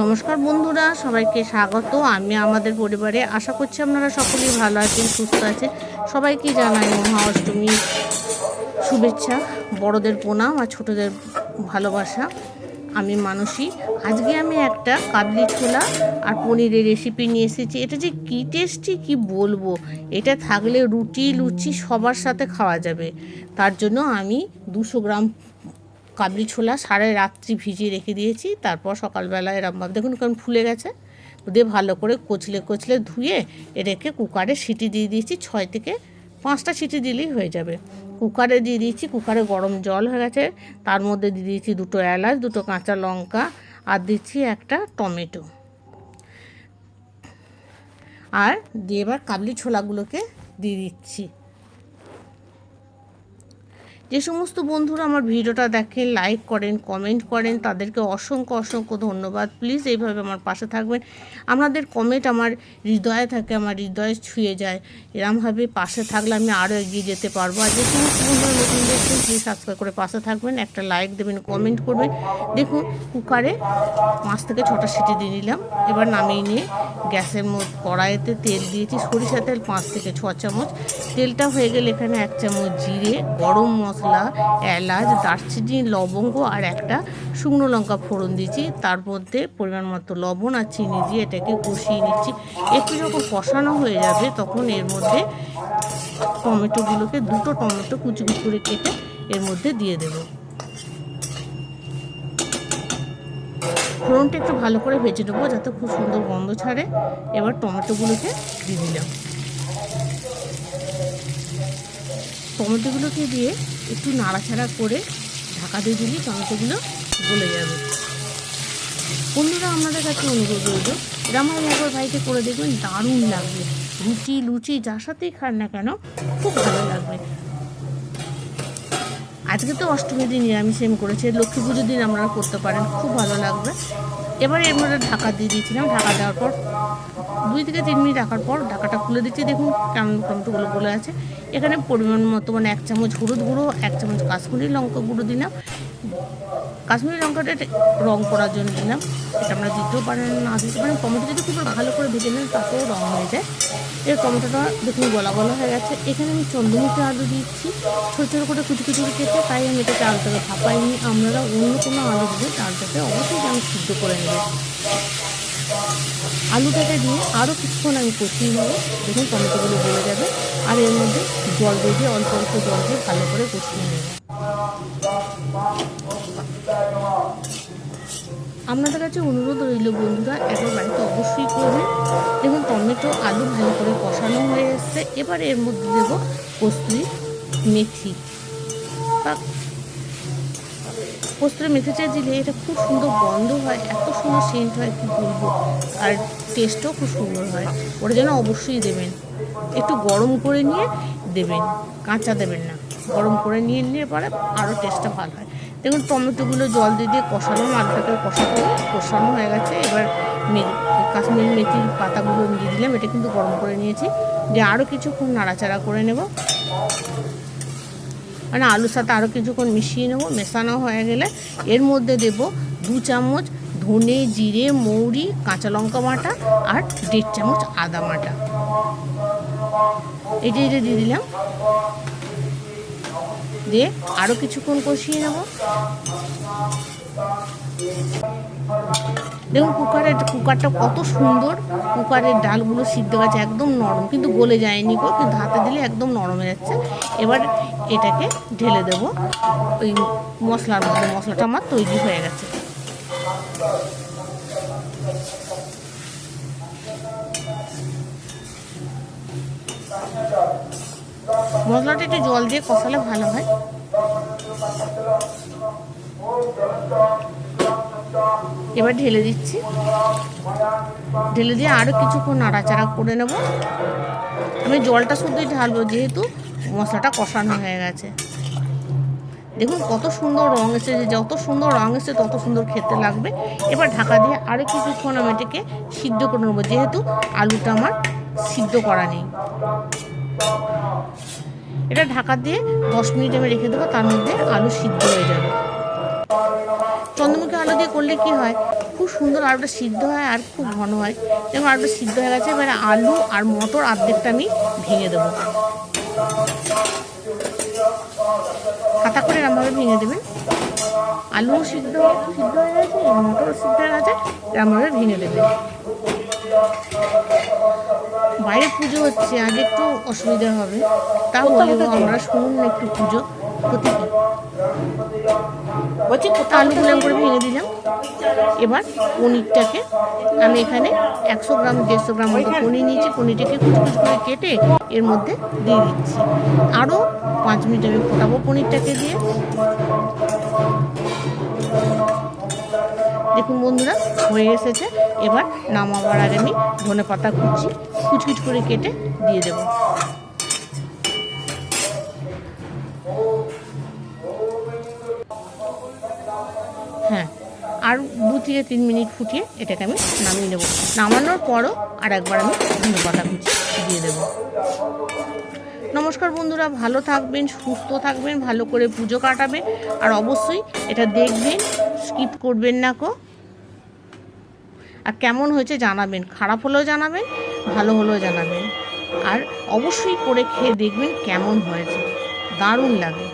নমস্কার বন্ধুরা, সবাইকে স্বাগত। আমি আমাদের পরিবারে আশা করছি আপনারা সকলেই ভালো আছেন, সুস্থ আছেন। সবাইকে জানাই মহা অষ্টমীর শুভেচ্ছা। বড়দের প্রণাম আর ছোটদের ভালোবাসা। আমি মানসী। আজকে আমি একটা কাবলি ছোলা আর পনিরের রেসিপি নিয়ে এসেছি। এটা যে কী টেস্টি কি বলব? এটা থাকলে রুটি, লুচি সবার সাথে খাওয়া যাবে। তার জন্য আমি দুশো গ্রাম কাবলি ছোলা সারা রাত্রি ভিজিয়ে রেখে দিয়েছি, তারপর সকালবেলা এরমভাবে দেখুন কেমন ফুলে গেছে। দিয়ে ভালো করে কচলে কচলে ধুয়ে এটাকে কুকারে সিটি দিয়ে দিয়েছি, ছয় থেকে পাঁচটা সিটি দিলেই হয়ে যাবে। কুকারে দিয়ে দিয়েছি, কুকারে গরম জল হয়ে গেছে, তার মধ্যে দিয়ে দিয়েছি দুটো এলাচ, দুটো কাঁচা লঙ্কা আর দিচ্ছি একটা টমেটো। আর দিয়ে এবার কাবলি ছোলাগুলোকে দিয়ে দিচ্ছি। যে সমস্ত বন্ধুরা আমার ভিডিওটা দেখেন লাইক করেন কমেন্ট করেন, তাদেরকে অসংখ্য অসংখ্য ধন্যবাদ। প্লিজ এইভাবে আমার পাশে থাকবেন। আপনাদের কমেন্ট আমার হৃদয়ে থাকে, আমার হৃদয়ে ছুঁয়ে যায়। এরমভাবে পাশে থাকলে আমি আরও এগিয়ে যেতে পারব। আর যে সমস্ত বন্ধুরা নতুন দেখছেন প্লিজ সাবস্ক্রাইব করে পাশে থাকবেন। একটা লাইক দেবেন কমেন্ট করবেন। দেখুন, কুকারে পাঁচ থেকে ছটা সিটি দিয়ে নিলাম। এবার নামিয়ে নিয়ে গ্যাসের মধ্যে কড়াইতে তেল দিয়েছি। সরিষা তেল পাঁচ থেকে ছ চামচ। তেলটা হয়ে গেলে এখানে এক চামচ জিরে, গরম মশলা এলাচ, দারচিনি, লবঙ্গ আর একটা শুকনো লঙ্কা ফোড়ন দিয়েছি। তার মধ্যে পরিমাণ মতো লবণ আর চিনি দিয়ে এটাকে কষিয়ে নিচ্ছি। একটু যখন কষানো হয়ে যাবে তখন এর মধ্যে টমেটোগুলোকে দুটো টমেটো কুচি কুচি করে কেটে এর মধ্যে দিয়ে দেবো। ফোড়নটা একটু ভালো করে ভেজে নেব যাতে খুব সুন্দর গন্ধ ছাড়ে। এবার টমেটোগুলোকে দিয়ে দিলাম। টমেটোগুলোকে দিয়ে একটু নাড়াচাড়া করে ঢাকা দিয়ে দিলে টমেটোগুলো গলে যাবে। বন্ধুরা, আপনাদের কাছে অনুরোধ রইল এরমভাবে একবার বাড়িতে করে দেখবেন দারুণ লাগবে। রুটি লুচি যার সাথেই খান না কেন, খুব ভালো লাগবে। আজকে তো অষ্টমীর দিন নিরামিষ আমি করেছি, লক্ষ্মী পুজোর দিন আপনারা করতে পারেন, খুব ভালো লাগবে। এবার এর মধ্যে ঢাকা দিয়ে দিয়েছিলাম। ঢাকা দেওয়ার পর, দুই থেকে তিন মিনিট রাখার পর ঢাকাটা খুলে দিচ্ছি। দেখুন কেমন টমেটোগুলো গলে আছে। এখানে পরিমাণ মতো মানে এক চামচ হলুদ গুঁড়ো, এক চামচ কাশ্মীরি লঙ্কা গুঁড়ো দিলাম। কাশ্মীরি লঙ্কাটা রং করার জন্য দিলাম। এটা আমরা দিতেও পারেন, না দিতে পারেন। টমেটো যদি খুব ভালো করে ভেজে নেন, তাতেও রং হয়ে যায়। এর টমেটোটা দেখুন গলা গলা হয়ে গেছে। এখানে আমি চন্দ্রমুখী আলু দিচ্ছি। ছোটো ছোটো করে কুচি কুচি কেটে তাই আমি এটাকে আলুটাকে ভাপাইনি। আপনারা অন্য কোনো আলু দিলে চালটাকে অবশ্যই আমি সিদ্ধ করে নেবেন। আলুটাকে দিয়ে আরও কিছুক্ষণ আমি কষিয়ে নেব। দেখুন টমেটোগুলো গলে যাবে। আর এর মধ্যে জল দিয়ে দিয়ে অল্প অল্প জল দিয়ে ভালো করে কষিয়ে নেব। আপনাদের কাছে অনুরোধ রইল বন্ধুরা, একবার বাড়িতে অবশ্যই করবেন দেখুন টমেটো, আলু ভালো করে কষানো হয়ে এসছে। এবার এর মধ্যে দেবো কস্তুরি মেথি। বা কস্তুরি মেথি চা দিলে এটা খুব সুন্দর গন্ধ হয়, এত সুন্দর সেন্ট হয়, কি বলব? আর টেস্টও খুব সুন্দর হয়। ওটা যেন অবশ্যই দেবেন। একটু গরম করে নিয়ে দেবেন, কাঁচা দেবেন না। গরম করে নিয়ে নিয়ে পরে আরও টেস্টটা ভালো হয়। দেখুন, টমেটোগুলো জল দিয়ে দিয়ে কষানো আলুটাকে কষাতে কষানো হয়ে গেছে। এবার কাশ্মীরি মেথির পাতাগুলো দিয়ে দিলাম। এটা কিন্তু গরম করে নিয়েছি। দিয়ে আরও কিছুক্ষণ নাড়াচাড়া করে নেব। মানে আলুর সাথে আরও কিছুক্ষণ মিশিয়ে নেব। মেশানো হয়ে গেলে এর মধ্যে দেব দু চামচ ধনে, জিরে, মৌরি, কাঁচা লঙ্কা বাটা আর দেড় চামচ আদা বাটা। এটা এটা দিয়ে দিলাম। দিয়ে আরও কিছুক্ষণ কষিয়ে নেব। দেখুন কুকারের কুকারটা কত সুন্দর। কুকারের ডালগুলো সিদ্ধ গেছে একদম নরম, কিন্তু গলে যায়নি গো, কিন্তু হাতে দিলে একদম নরম হয়ে যাচ্ছে। এবার এটাকে ঢেলে দেব। ওই মশলার মধ্যে মশলাটা আমার তৈরি হয়ে গেছে। মশলাটা একটু জল দিয়ে কষালে ভালো হয়। এবার ঢেলে দিচ্ছি। ঢেলে দিয়ে আরও কিছুক্ষণ নাড়াচাড়া করে নেব। আমি জলটা শুধুই ঢালবো, যেহেতু মশলাটা কষানো হয়ে গেছে। দেখুন কত সুন্দর রঙ এসেছে যত সুন্দর রঙ এসেছে, তত সুন্দর খেতে লাগবে। এবার ঢাকা দিয়ে আরও কিছুক্ষণ আমি এটাকে সিদ্ধ করে নেব, যেহেতু আলুটা আমার সিদ্ধ করা নেই। এটা ঢাকা দিয়ে দশ মিনিট আমি রেখে দেবো, তার মধ্যে আলু সিদ্ধ হয়ে যাবে। চন্দ্রমুখী আলু দিয়ে করলে কি হয়? খুব সুন্দর আলুটা সিদ্ধ হয় আর খুব ঘন হয়। যেমন আলুটা সিদ্ধ হয়ে গেছে, এবারে আলু আর মটর অর্ধেকটা আমি ভেঙে দেবো। হাতা করে এরমভাবে ভেঙে দেবেন। আলু সিদ্ধ সিদ্ধ হয়ে গেছে মটর সিদ্ধ হয়ে গেছে, এরমভাবে ভেঙে দেবেন। বাইরে পুজো হচ্ছে আজ একটু অসুবিধা হবে। তা বলব আমরা শুনুন না একটু পুজো। ক্ষতি কি? বলছি কোথাও আলুগুলো এরম করে ভেঙে দিলাম। এবার পনিরটাকে আমি এখানে একশো গ্রাম দেড়শো গ্রাম মতো পনির নিয়েছি। পনিরটাকে কুচি কুচি করে কেটে এর মধ্যে দিয়ে দিচ্ছি। আরও পাঁচ মিনিট আমি ফোটাবো পনিরটাকে দিয়ে। দেখুন বন্ধুরা, হয়ে এসেছে। এবার নামাবার আগে আমি ধনে পাতা কুচি, কুচকুচ করে কেটে দিয়ে দেবো। হ্যাঁ আর দু থেকে তিন মিনিট ফুটিয়ে এটাকে আমি নামিয়ে নেব। নামানোর পরও আর একবার আমি ধনে পাতা কুচি দিয়ে দেব। নমস্কার বন্ধুরা, ভালো থাকবেন, সুস্থ থাকবেন, ভালো করে পুজো কাটাবেন। আর অবশ্যই এটা দেখবেন স্কিপ করবেন না কো। আর কেমন হয়েছে জানাবেন, খারাপ হলেও জানাবেন, ভালো হলেও জানাবেন। আর অবশ্যই করে খেয়ে দেখবেন কেমন হয়েছে। দারুণ লাগে।